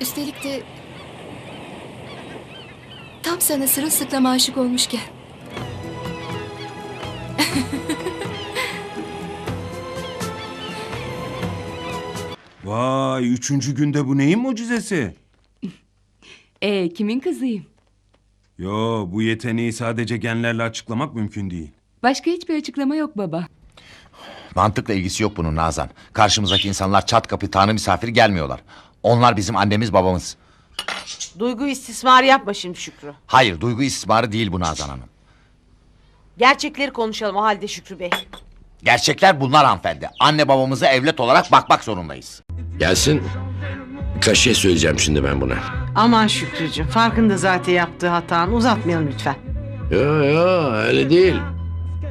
Üstelik de tam sana sırılsıklam aşık olmuşken. Vay üçüncü günde bu neyin mucizesi? Ee, kimin kızıyım? Yo bu yeteneği sadece genlerle açıklamak mümkün değil. Başka hiçbir açıklama yok baba. Mantıkla ilgisi yok bunun Nazan. Karşımızdaki insanlar çat kapı tanrı misafiri gelmiyorlar. Onlar bizim annemiz babamız. Duygu istismarı yapma şimdi Şükrü. Hayır duygu istismarı değil bu Nazan Hanım. Gerçekleri konuşalım o halde Şükrü Bey. Gerçekler bunlar hanımefendi. Anne babamıza evlat olarak bakmak zorundayız. Gelsin. Birkaç şey söyleyeceğim şimdi ben buna. Aman Şükrücüğüm farkında zaten yaptığı hatanı uzatmayalım lütfen. Yo yo öyle değil.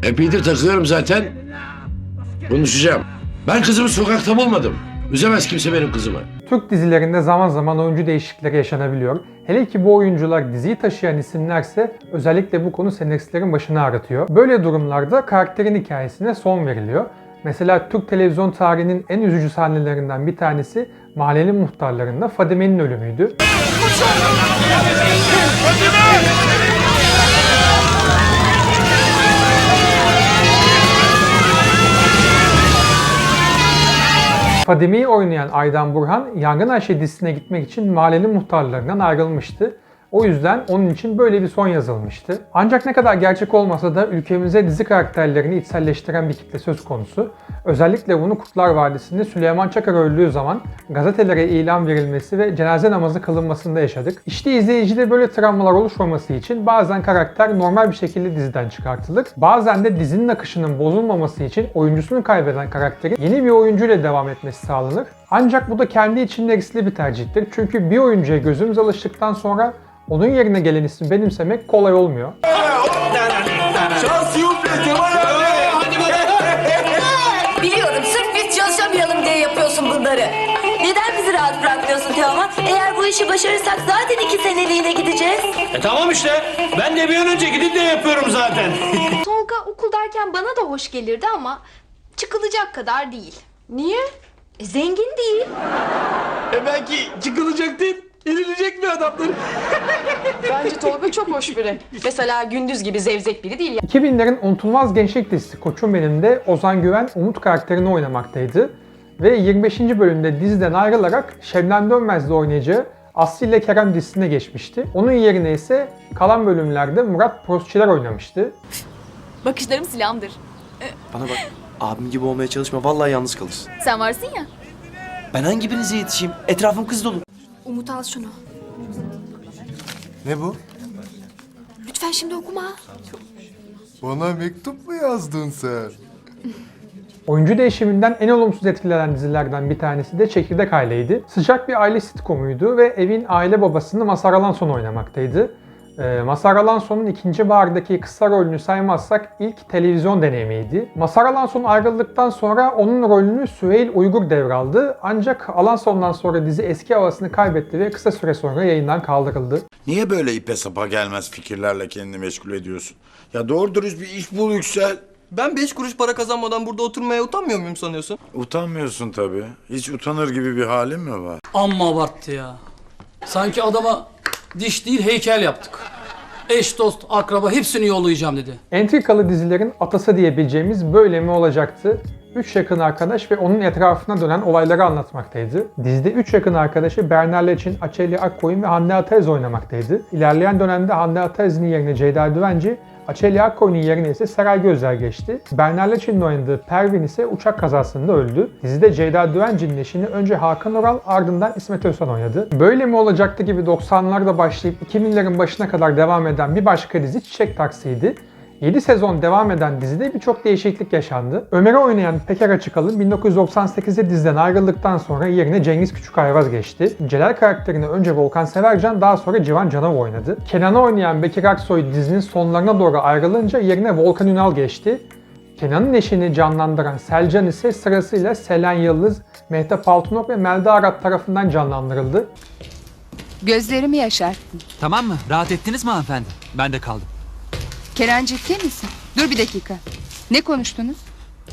Epeydir takıyorum zaten. Konuşacağım. Ben kızımı sokakta bulmadım. Üzemez kimse benim kızımı. Türk dizilerinde zaman zaman oyuncu değişiklikleri yaşanabiliyor. Hele ki bu oyuncular diziyi taşıyan isimlerse özellikle bu konu senaristlerin başını ağrıtıyor. Böyle durumlarda karakterin hikayesine son veriliyor. Mesela Türk televizyon tarihinin en üzücü sahnelerinden bir tanesi Mahalleli Muhtarlarında Fadime'nin ölümüydü. Fadime'yi oynayan Aydan Burhan, Yangın Ayşe dizisine gitmek için mahalleli muhtarlarından ayrılmıştı. O yüzden onun için böyle bir son yazılmıştı. Ancak ne kadar gerçek olmasa da ülkemize dizi karakterlerini içselleştiren bir kitle söz konusu. Özellikle bunu Kurtlar Vadisi'nde Süleyman Çakır öldüğü zaman gazetelere ilan verilmesi ve cenaze namazı kılınmasında yaşadık. İşte izleyicide böyle travmalar oluşmaması için bazen karakter normal bir şekilde diziden çıkartılır. Bazen de dizinin akışının bozulmaması için oyuncusunu kaybeden karakterin yeni bir oyuncuyla devam etmesi sağlanır. Ancak bu da kendi içinde riskli bir tercihtir. Çünkü bir oyuncuya gözümüz alıştıktan sonra onun yerine gelen ismi benimsemek kolay olmuyor. Biliyorum sırf biz çalışamayalım diye yapıyorsun bunları. Neden bizi rahat bırakmıyorsun Teoman? Eğer bu işi başarırsak zaten iki seneliğine gideceğiz. E tamam işte. Ben de bir an önce gidip de yapıyorum zaten. Tolga okuldayken bana da hoş gelirdi ama çıkılacak kadar değil. Niye? E, zengin değil. e belki çıkılacak değil. Yenilecek mi adamlar? Bence Tolga çok hoş biri. Mesela gündüz gibi zevzek biri değil. 2000'lerin unutulmaz gençlik dizisi Koçum Benim'de Ozan Güven Umut karakterini oynamaktaydı. Ve 25. bölümde diziden ayrılarak Şebnem Dönmez'de oynayacağı Aslı ile Kerem dizisine geçmişti. Onun yerine ise kalan bölümlerde Murat Prostçiler oynamıştı. Bakışlarım silahımdır. Bana bak. Abim gibi olmaya çalışma. Vallahi yalnız kalırsın. Sen varsın ya. Ben hangi birinize yetişeyim? Etrafım kız dolu. Umut al şunu. Ne bu? Lütfen şimdi okuma. Bana mektup mu yazdın sen? Oyuncu değişiminden en olumsuz etkilenen dizilerden bir tanesi de Çekirdek Aile'ydi. Sıcak bir aile sitcomuydu ve evin aile babasını Mazhar Alanson oynamaktaydı. Ee, Mazhar Alanson'un ikinci bahardaki kısa rolünü saymazsak ilk televizyon deneyimiydi. Mazhar Alanson ayrıldıktan sonra onun rolünü Süheyl Uygur devraldı. Ancak Alanson'dan sonra dizi eski havasını kaybetti ve kısa süre sonra yayından kaldırıldı. Niye böyle ipe sapa gelmez fikirlerle kendini meşgul ediyorsun? Ya doğru dürüst bir iş bul Yüksel. Ben beş kuruş para kazanmadan burada oturmaya utanmıyor muyum sanıyorsun? Utanmıyorsun tabii. Hiç utanır gibi bir halin mi var? Amma abarttı ya. Sanki adama diş değil heykel yaptık. Eş, dost, akraba hepsini yollayacağım dedi. Entrikalı dizilerin atası diyebileceğimiz böyle mi olacaktı? Üç yakın arkadaş ve onun etrafına dönen olayları anlatmaktaydı. Dizide üç yakın arkadaşı Bernard Leçin, Açeli Akkoyun ve Hande Ataez oynamaktaydı. İlerleyen dönemde Hande Ataez'in yerine Ceyda Düvenci, Açeli Akkoyun'un yerine ise Seray Gözler geçti. Bernard Leçin'in oynadığı Pervin ise uçak kazasında öldü. Dizide Ceyda Düvenci'nin eşini önce Hakan Oral ardından İsmet Özsan oynadı. Böyle mi olacaktı gibi 90'larda başlayıp 2000'lerin başına kadar devam eden bir başka dizi Çiçek Taksi'ydi. 7 sezon devam eden dizide birçok değişiklik yaşandı. Ömer'i oynayan Peker Açıkalın 1998'de diziden ayrıldıktan sonra yerine Cengiz Küçükayvaz geçti. Celal karakterini önce Volkan Severcan daha sonra Civan Canov oynadı. Kenan'ı oynayan Bekir Aksoy dizinin sonlarına doğru ayrılınca yerine Volkan Ünal geçti. Kenan'ın eşini canlandıran Selcan ise sırasıyla Selen Yıldız, Mehtap Altınok ve Melda Arat tarafından canlandırıldı. Gözlerimi yaşarttın. Tamam mı? Rahat ettiniz mi hanımefendi? Ben de kaldım. Kenan ciddi misin? Dur bir dakika. Ne konuştunuz?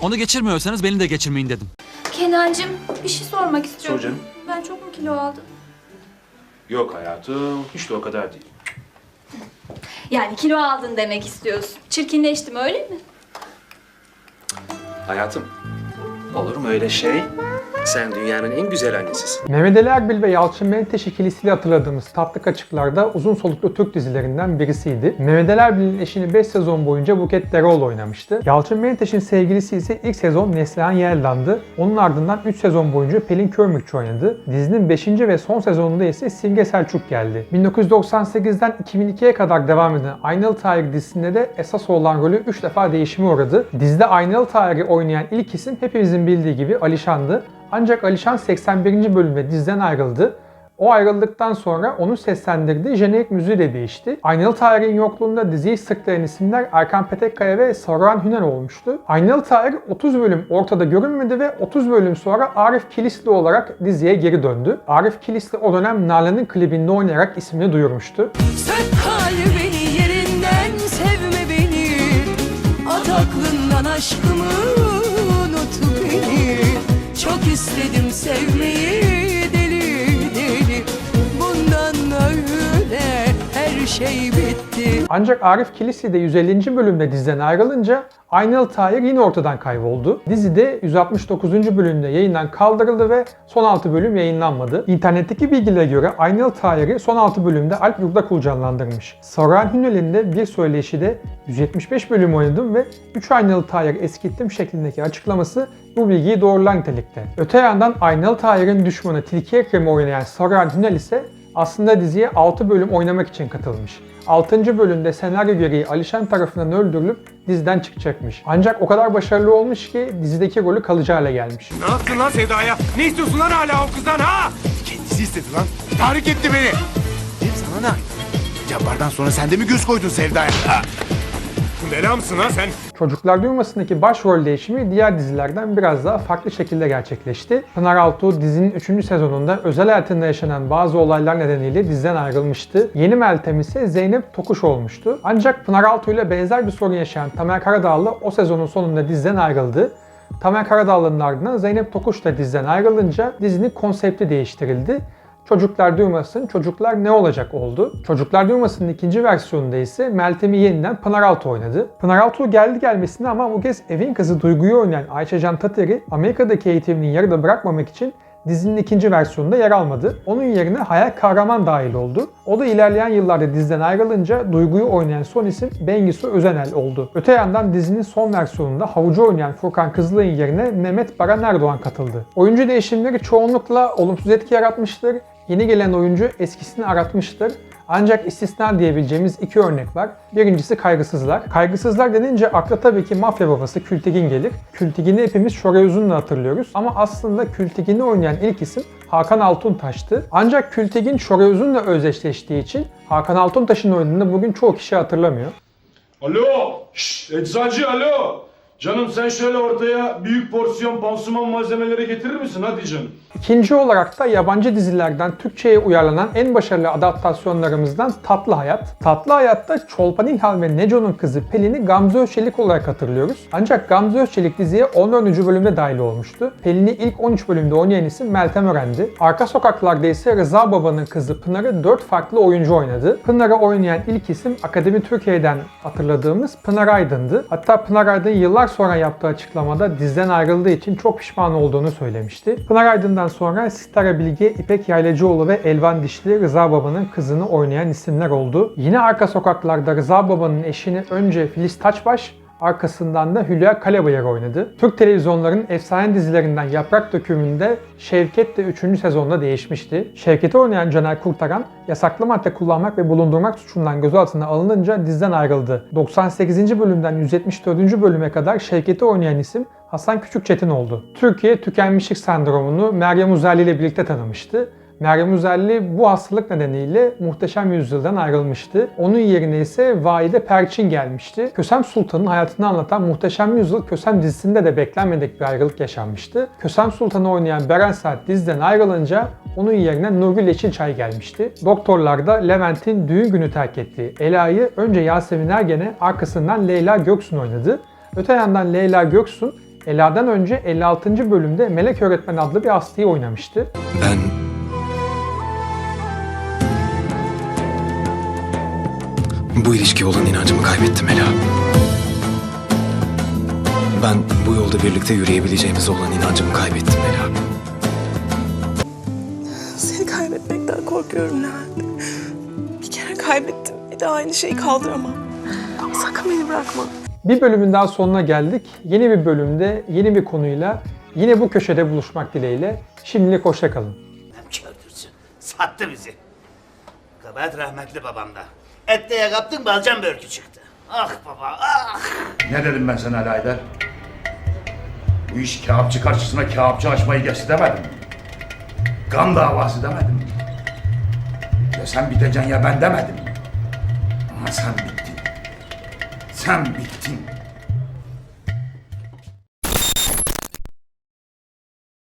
Onu geçirmiyorsanız beni de geçirmeyin dedim. Kenancığım bir şey sormak istiyorum. Sor canım. Ben çok mu kilo aldım? Yok hayatım, hiç de o kadar değil. Yani kilo aldın demek istiyorsun. Çirkinleştim öyle mi? Hayatım, olur mu öyle şey? Sen dünyanın en güzel annesisin. Mehmet Ali Erbil ve Yalçın Menteş ikilisiyle hatırladığımız Tatlı Kaçıklar'da uzun soluklu Türk dizilerinden birisiydi. Mehmet Ali Erbil'in eşini 5 sezon boyunca Buket Deroğlu oynamıştı. Yalçın Menteş'in sevgilisi ise ilk sezon Neslihan Yeldan'dı. Onun ardından 3 sezon boyunca Pelin Körmükçü oynadı. Dizinin 5. ve son sezonunda ise Simge Selçuk geldi. 1998'den 2002'ye kadar devam eden Aynalı Tahir dizisinde de esas olan rolü 3 defa değişime uğradı. Dizide Aynalı Tahir'i oynayan ilk isim hepimizin bildiği gibi Alişan'dı. Ancak Alişan 81. bölümde diziden ayrıldı. O ayrıldıktan sonra onu seslendirdiği jenerik müziği de değişti. Aynalı Tahir'in yokluğunda diziyi sırtlayan isimler Erkan Petekkaya ve Saruhan Hüner olmuştu. Aynalı Tahir 30 bölüm ortada görünmedi ve 30 bölüm sonra Arif Kilisli olarak diziye geri döndü. Arif Kilisli o dönem Nalan'ın klibinde oynayarak ismini duyurmuştu. Sök kalbini yerinden sevme beni At aklından aşkımı Çok istedim sevmeyi şey bitti Ancak Arif Kilisli de 150. bölümde diziden ayrılınca Aynalı Tahir yine ortadan kayboldu. Dizide 169. bölümde yayından kaldırıldı ve son 6 bölüm yayınlanmadı. İnternetteki bilgilere göre Aynalı Tahir'i son 6 bölümde Alp Yurdakul canlandırmış. Saruhan Hünel'in de bir söyleşide 175 bölüm oynadım ve 3 Aynalı Tahir eskittim şeklindeki açıklaması bu bilgiyi doğrular nitelikte. Öte yandan Aynalı Tahir'in düşmanı Tilki Ekrem'i oynayan Saruhan Hünel ise aslında diziye 6 bölüm oynamak için katılmış. 6. bölümde senaryo gereği Alişan tarafından öldürülüp diziden çıkacakmış. Ancak o kadar başarılı olmuş ki dizideki rolü kalıcı hale gelmiş. Ne yaptın lan Sevda'ya? Ne istiyorsun lan hala o kızdan ha? Kendisi istedi lan. Tahrik etti beni. Hem sana ne? Cabbardan sonra sen de mi göz koydun Sevda'ya? Bela mısın ha sen? Çocuklar Duyması'ndaki başrol değişimi diğer dizilerden biraz daha farklı şekilde gerçekleşti. Pınar Altuğ dizinin 3. sezonunda özel hayatında yaşanan bazı olaylar nedeniyle diziden ayrılmıştı. Yeni Meltem ise Zeynep Tokuş olmuştu. Ancak Pınar Altuğ ile benzer bir sorun yaşayan Tamer Karadağlı o sezonun sonunda diziden ayrıldı. Tamer Karadağlı'nın ardından Zeynep Tokuş da diziden ayrılınca dizinin konsepti değiştirildi. Çocuklar Duymasın, Çocuklar Ne Olacak oldu. Çocuklar Duymasın'ın ikinci versiyonunda ise Meltem'i yeniden Pınar Altuğ oynadı. Pınar Altuğ geldi gelmesine ama bu kez evin kızı Duygu'yu oynayan Ayşe Can Tater'i Amerika'daki eğitimini yarıda bırakmamak için dizinin ikinci versiyonunda yer almadı. Onun yerine Hayal Kahraman dahil oldu. O da ilerleyen yıllarda diziden ayrılınca Duygu'yu oynayan son isim Bengisu Özenel oldu. Öte yandan dizinin son versiyonunda havucu oynayan Furkan Kızılay'ın yerine Mehmet Baran Erdoğan katıldı. Oyuncu değişimleri çoğunlukla olumsuz etki yaratmıştır. Yeni gelen oyuncu eskisini aratmıştır. Ancak istisna diyebileceğimiz iki örnek var. Birincisi Kaygısızlar. Kaygısızlar denince akla tabii ki mafya babası Kültigin gelir. Kültigin'i hepimiz Şoray Uzun'la hatırlıyoruz. Ama aslında Kültigin'i oynayan ilk isim Hakan Altuntaş'tı. Ancak Kültigin Şoray Uzun'la özdeşleştiği için Hakan Altuntaş'ın oyununu bugün çoğu kişi hatırlamıyor. Alo, şşş, eczacı alo. Canım sen şöyle ortaya büyük porsiyon pansuman malzemeleri getirir misin hadi canım? İkinci olarak da yabancı dizilerden Türkçe'ye uyarlanan en başarılı adaptasyonlarımızdan Tatlı Hayat. Tatlı Hayat'ta Çolpan İlhan ve Neco'nun kızı Pelin'i Gamze Özçelik olarak hatırlıyoruz. Ancak Gamze Özçelik diziye 14. bölümde dahil olmuştu. Pelin'i ilk 13 bölümde oynayan isim Meltem Ören'di. Arka Sokaklar'da ise Rıza Baba'nın kızı Pınar'ı 4 farklı oyuncu oynadı. Pınar'ı oynayan ilk isim Akademi Türkiye'den hatırladığımız Pınar Aydın'dı. Hatta Pınar Aydın yıllar sonra yaptığı açıklamada diziden ayrıldığı için çok pişman olduğunu söylemişti. Pınar Aydın'dan sonra Sitara Bilge, İpek Yaylacıoğlu ve Elvan Dişli Rıza Baba'nın kızını oynayan isimler oldu. Yine arka sokaklarda Rıza Baba'nın eşini önce Filiz Taçbaş, arkasından da Hülya Kalabayır oynadı. Türk televizyonlarının efsane dizilerinden Yaprak Dökümü'nde Şevket de 3. sezonda değişmişti. Şevket'i oynayan Caner Kurtaran, yasaklı madde kullanmak ve bulundurmak suçundan gözaltına alınınca diziden ayrıldı. 98. bölümden 174. bölüme kadar Şevket'i oynayan isim Hasan Küçükçetin oldu. Türkiye tükenmişlik sendromunu Meryem Uzerli ile birlikte tanımıştı. Meryem Uzerli bu hastalık nedeniyle Muhteşem Yüzyıl'dan ayrılmıştı. Onun yerine ise Vahide Perçin gelmişti. Kösem Sultan'ın hayatını anlatan Muhteşem Yüzyıl Kösem dizisinde de beklenmedik bir ayrılık yaşanmıştı. Kösem Sultan'ı oynayan Beren Saat diziden ayrılınca onun yerine Nurgül Yeşilçay gelmişti. Doktorlar da Levent'in düğün günü terk ettiği Ela'yı önce Yasemin Ergen'e arkasından Leyla Göksun oynadı. Öte yandan Leyla Göksun Ela'dan önce 56. bölümde Melek Öğretmen adlı bir hastayı oynamıştı. Ben Bu ilişkiye olan inancımı kaybettim Ela. Ben bu yolda birlikte yürüyebileceğimize olan inancımı kaybettim Ela. Seni kaybetmekten korkuyorum Levent. Bir kere kaybettim. Bir daha aynı şeyi kaldıramam. Ama sakın beni bırakma. Bir bölümün daha sonuna geldik. Yeni bir bölümde, yeni bir konuyla yine bu köşede buluşmak dileğiyle. Şimdilik hoşça kalın. Kötüsün. Sattı bizi. Kabahat rahmetli babamda. Etteye kaptın balcan börkü çıktı. Ah baba ah. Ne dedim ben sana Ali Aydar? Bu iş kağıtçı karşısına kağıtçı açmayı geçti demedim. mi? Kan davası demedim. Ya sen biteceksin ya ben demedim. Ama sen bittin. Sen bittin.